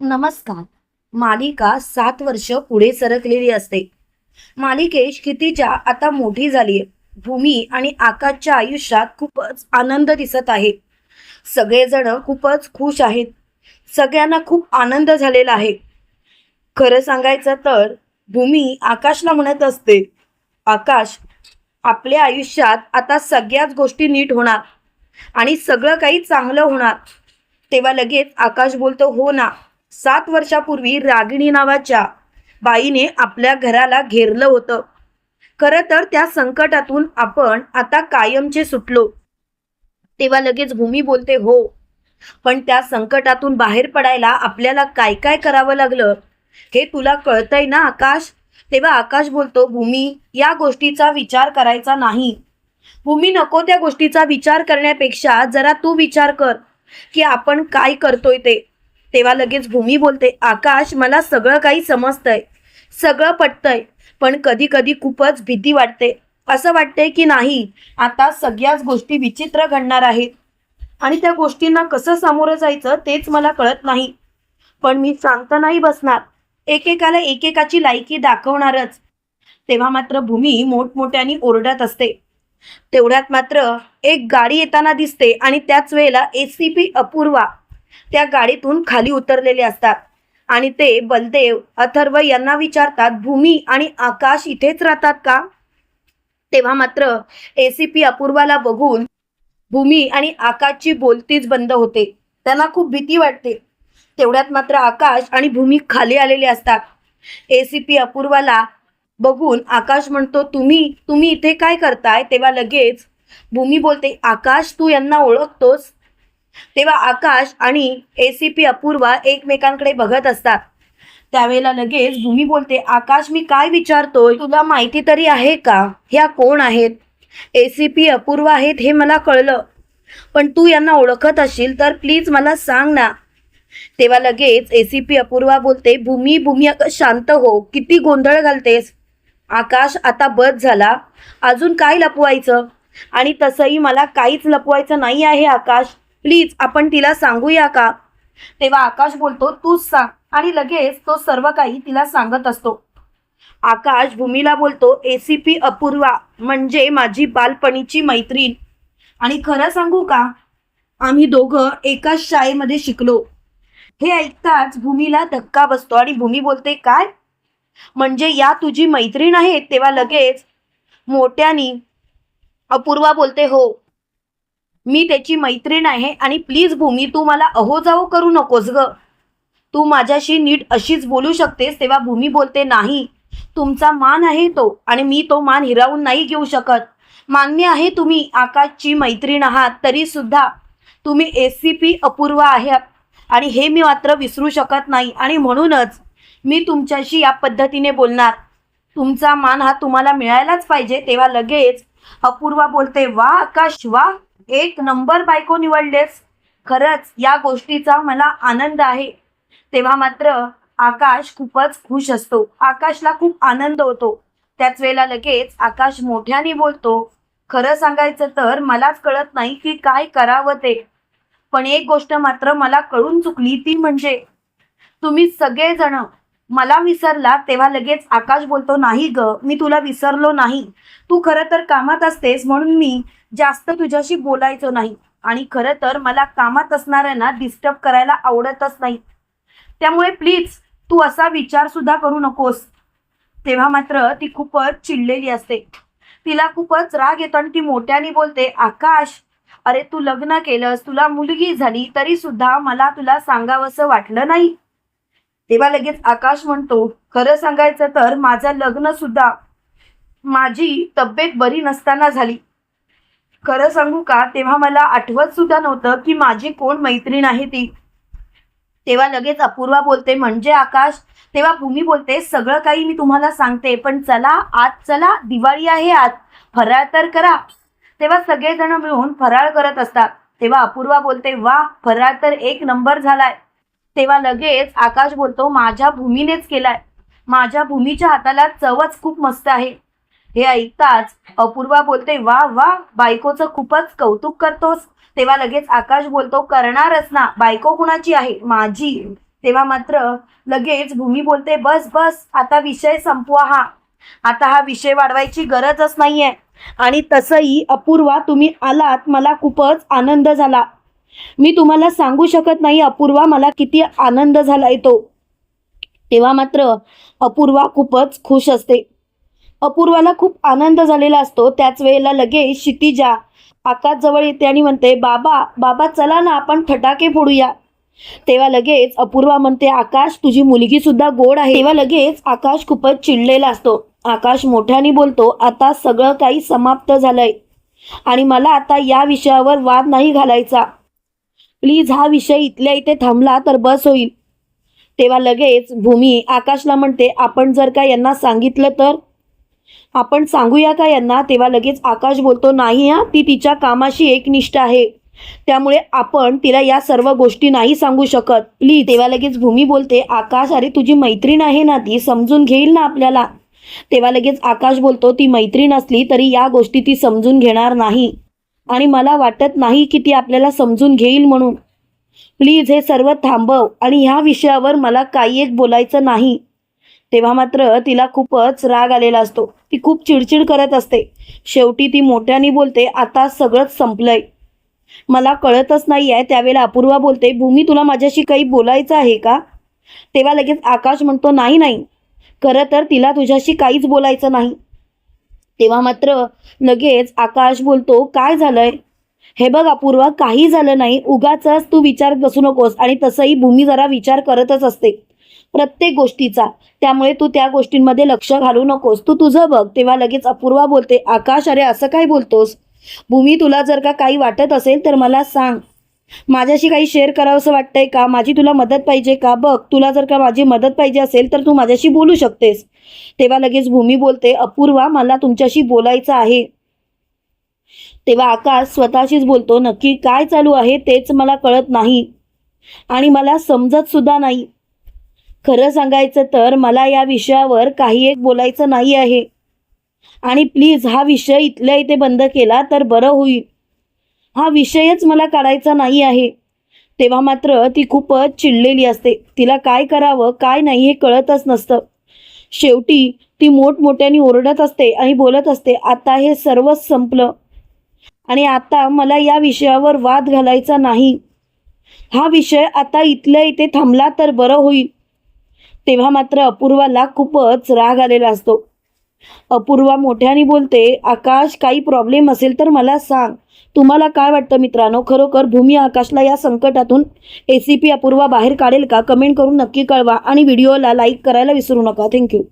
नमस्कार. मालिका सात वर्ष पुढे सरकलेली असते. मालिकेश कितीच्या आता मोठी झालीय. भूमी आणि आकाशच्या आयुष्यात खूपच आनंद दिसत आहे. सगळेजण खूपच खुश आहेत. सगळ्यांना खूप आनंद झालेला आहे. खरं सांगायचं तर भूमी आकाशला म्हणत असते आकाश आपल्या आयुष्यात आता सगळ्याच गोष्टी नीट होणार आणि सगळं काही चांगलं होणार. तेव्हा लगेच आकाश बोलतो हो ना सात वर्षापूर्वी रागिणी नावाच्या बाईने आपल्या घराला घेरलं होतं. खरं तर त्या संकटातून आपण आता कायमचे सुटलो. तेव्हा लगेच भूमी बोलते हो. पण त्या संकटातून बाहेर पडायला आपल्याला काय काय करावं लागलं हे तुला कळतंय ना आकाश? तेव्हा आकाश बोलतो भूमी या गोष्टीचा विचार करायचा नाही. भूमी नको त्या गोष्टीचा विचार करण्यापेक्षा जरा तू विचार कर की आपण काय करतोय ते. तेव्हा लगेच भूमी बोलते आकाश मला सगळं काही समजतंय सगळं पटतंय पण कधी कधी खूपच भीती वाटते. असं वाटतंय की नाही आता सगळ्याच गोष्टी विचित्र घडणार आहेत. आणि त्या गोष्टींना कसं सामोरं जायचं तेच मला कळत नाही. पण मी सांगता नाही बसणार. एकेकाला एकेकाची लायकी दाखवणारच. तेव्हा मात्र भूमी मोठमोठ्याने ओरडत असते. तेवढ्यात मात्र एक गाडी येताना दिसते आणि त्याच वेळेला ए सी पी अपूर्वा त्या गाडीतून खाली उतरलेले असतात. आणि ते बलदेव अथर्व यांना विचारतात भूमी आणि आकाश इथेच राहतात का? तेव्हा मात्र एसीपी अपूर्वाला बघून भूमी आणि आकाशची बोलतीच बंद होते. त्यांना खूप भीती वाटते. तेवढ्यात मात्र आकाश आणि भूमी खाली आलेले असतात. एसीपी अपूर्वाला बघून आकाश म्हणतो तुम्ही तुम्ही इथे काय करताय? तेव्हा लगेच भूमी बोलते आकाश तू यांना ओळखतोस? तेव्हा आकाश आणि ए सी पी अपूर्वा एकमेकांकडे बघत असतात. त्यावेळेला लगेच भूमी बोलते आकाश मी काय विचारतोय? तुला माहिती तरी आहे का? ह्या कोण आहेत? ए सी पी अपूर्वा आहेत हे मला कळलं. पण तू यांना ओळखत असशील तर प्लीज मला सांग ना. तेव्हा लगेच ए सी पी अपूर्वा बोलते भूमी भूमी शांत हो. किती गोंधळ घालतेस. आकाश आता बस झाला. अजून काय लपवायचं? आणि तसंही मला काहीच लपवायचं नाही आहे आकाश. प्लीज आपण तिला सांगूया का? तेव्हा आकाश बोलतो तूच सांग. आणि लगेच तो सर्व काही तिला सांगत असतो. आकाश भूमीला बोलतो ए सी पी अपूर्वा म्हणजे माझी बालपणीची मैत्रीण. आणि खरं सांगू का? आम्ही दोघं एकाच शाळेमध्ये शिकलो. हे ऐकताच भूमीला धक्का बसतो आणि भूमी बोलते काय? म्हणजे या तुझी मैत्रीण आहे? तेव्हा लगेच मोठ्यानी अपूर्वा बोलते हो. मी त्याची मैत्रीण आहे आणि प्लीज भूमी तू मला अहो जाओ करू नकोस ग. तू माझ्याशी नीट अशीच बोलू शकतेस तेव्हा भूमी बोलते नाही तुमचा मान आहे तो आणि मी तो मान हिरावून नाही घेऊ शकत. मान्य आहे तुम्ही आकाशची मैत्रीण आहात तरी सुद्धा तुम्ही एस सी पी अपूर्व आहात आणि हे मी मात्र विसरू शकत नाही आणि म्हणूनच मी तुमच्याशी या पद्धतीने बोलणार. तुमचा मान हा तुम्हाला मिळायलाच पाहिजे तेव्हा लगेच अपूर्वा बोलते वा आकाश वा एक नंबर बायको निवडलेस. खरंच या गोष्टीचा मला आनंद आहे. तेव्हा मात्र आकाश खूपच खुश असतो. आकाशला खूप आनंद होतो. त्याच वेळेला लगेच आकाश मोठ्याने बोलतो खरं सांगायचं तर मलाच कळत नाही की काय करावं ते. पण एक गोष्ट मात्र मला कळून चुकली ती म्हणजे तुम्ही सगळेजण मला विसरला तेव्हा लगेच आकाश बोलतो नाही ग मी तुला विसरलो नाही. तू खरं तर कामात असतेस म्हणून मी जास्त तुझ्याशी बोलायचो नाही. आणि खरं तर मला कामात असणाऱ्यांना डिस्टर्ब करायला आवडतच नाही. त्यामुळे प्लीज तू असा विचार सुद्धा करू नकोस. तेव्हा मात्र ती खूपच चिडलेली असते. तिला खूपच राग येतो आणि ती मोठ्याने बोलते आकाश अरे तू लग्न केलंस तुला मुलगी झाली तरी सुद्धा मला तुला सांगावंसं वाटलं नाही. तेव्हा लगेच आकाश म्हणतो खरं सांगायचं तर माझं लग्न सुद्धा माझी तब्येत बरी नसताना झाली. खरं सांगू का तेव्हा मला आठवत सुद्धा नव्हतं की माझी कोण मैत्रीण आहे ती. तेव्हा लगेच अपूर्वा बोलते म्हणजे आकाश? तेव्हा भूमी बोलते सगळं काही मी तुम्हाला सांगते पण चला आज चला दिवाळी आहे आज फराळ तर करा. तेव्हा सगळेजण मिळून फराळ करत असतात. तेव्हा अपूर्वा बोलते वा फराळ तर एक नंबर झालाय. तेव्हा लगेच आकाश बोलतो माझ्या भूमीनेच केलाय. माझ्या भूमीच्या हाताला चवच खूप मस्त आहे. हे ऐकताच अपूर्वा बोलते वा वा बायकोचं खूपच कौतुक करतोस. तेव्हा लगेच आकाश बोलतो करणारच ना बायको कुणाची आहे? माझी. तेव्हा मात्र लगेच भूमी बोलते बस बस आता विषय संपवा हा. आता हा विषय वाढवायची गरजच नाहीये. आणि तसंही अपूर्वा तुम्ही आलात मला खूपच आनंद झाला. मी तुम्हाला सांगू शकत नाही अपूर्वा मला किती आनंद झालाय तो. तेव्हा मात्र अपूर्वा खूपच खुश असते. अपूर्वाला खूप आनंद झालेला असतो. त्याच वेळेला लगेच क्षितिजा आकाश जवळ येते आणि म्हणते बाबा बाबा चला ना आपण फटाके फोडूया. तेव्हा लगेच अपूर्वा म्हणते आकाश तुझी मुलगी सुद्धा गोड आहे. तेव्हा लगेच आकाश खूपच चिडलेला असतो. आकाश मोठ्याने बोलतो आता सगळं काही समाप्त झालंय आणि मला आता या विषयावर वाद नाही घालायचा. प्लीज हा विषय इथल्या इथे थांबला तर बस होईल. तेव्हा लगेच भूमी आकाशला म्हणते आपण जर का यांना सांगितलं तर आपण सांगूया का यांना? तेव्हा लगेच आकाश बोलतो नाही हा ती तिच्या कामाशी एकनिष्ठ आहे. त्यामुळे आपण तिला या सर्व गोष्टी नाही सांगू शकत. प्लीज. तेव्हा लगेच भूमी बोलते आकाश अरे तुझी मैत्रीण आहे ना ती? समजून घेईल ना आपल्याला? तेव्हा लगेच आकाश बोलतो ती मैत्रीण असली तरी या गोष्टी ती समजून घेणार नाही. आणि मला वाटत नाही की ती आपल्याला समजून घेईल म्हणून. प्लीज हे सर्व थांबव आणि ह्या विषयावर मला काही एक बोलायचं नाही. तेव्हा मात्र तिला खूपच राग आलेला असतो. ती खूप चिडचिड करत असते. शेवटी ती मोठ्याने बोलते आता सगळंच संपलंय. मला कळतच नाही आहे त्यावेळेला अपूर्वा बोलते भूमी तुला माझ्याशी काही बोलायचं आहे का? तेव्हा लगेच आकाश म्हणतो नाही नाही. खरं तर तिला तुझ्याशी काहीच बोलायचं नाही. तेव्हा मात्र लगेच आकाश बोलतो काय झालंय? हे बघ अपूर्वा काही झालं नाही. उगाच तू विचारत बसू नकोस आणि तसंही भूमी जरा विचार करतच असते. प्रत्येक गोष्टीचा. त्यामुळे तू त्या गोष्टींमध्ये लक्ष घालू नकोस. तू तुझं बघ तेव्हा लगेच अपूर्वा बोलते आकाश अरे असं काय बोलतोस? भूमी तुला जर का काही वाटत असेल तर मला सांग. माझ्याशी काही शेअर करावंसं वाटतंय का? माझी तुला मदत पाहिजे का? बघ तुला जर का माझी मदत पाहिजे असेल तर तू माझ्याशी बोलू शकतेस. तेव्हा लगेच भूमी बोलते अपूर्वा मला तुमच्याशी बोलायचं आहे. तेव्हा आकाश स्वतःशीच बोलतो नक्की काय चालू आहे तेच मला कळत नाही आणि मला समजत सुद्धा नाही. खरं सांगायचं तर मला या विषयावर काही एक बोलायचं नाही आहे. आणि प्लीज हा विषय इथल्या इथे बंद केला तर बरं होईल. हा विषयच मला काढायचा नाही आहे. तेव्हा मात्र ती खूपच चिडलेली असते. तिला काय करावं काय नाही हे कळतच नसतं. शेवटी ती मोठमोठ्याने ओरडत असते आणि बोलत असते आता हे सर्वच संपलं. आणि आता मला या विषयावर वाद घालायचा नाही. हा विषय आता इथल्या इथे थांबला तर बरं होईल. तेव्हा मात्र अपूर्वाला खूपच राग आलेला असतो. अपूर्वा मोठ्याने बोलते आकाश काही प्रॉब्लेम असेल तर मला सांग. तुम्हाला काय वाटतं मित्रांनो? खरोखर भूमी आकाशला या संकटातून ए सी पी अपूर्वा बाहेर काढेल का? कमेंट करून नक्की कळवा आणि व्हिडिओला लाईक करायला विसरू नका. थँक्यू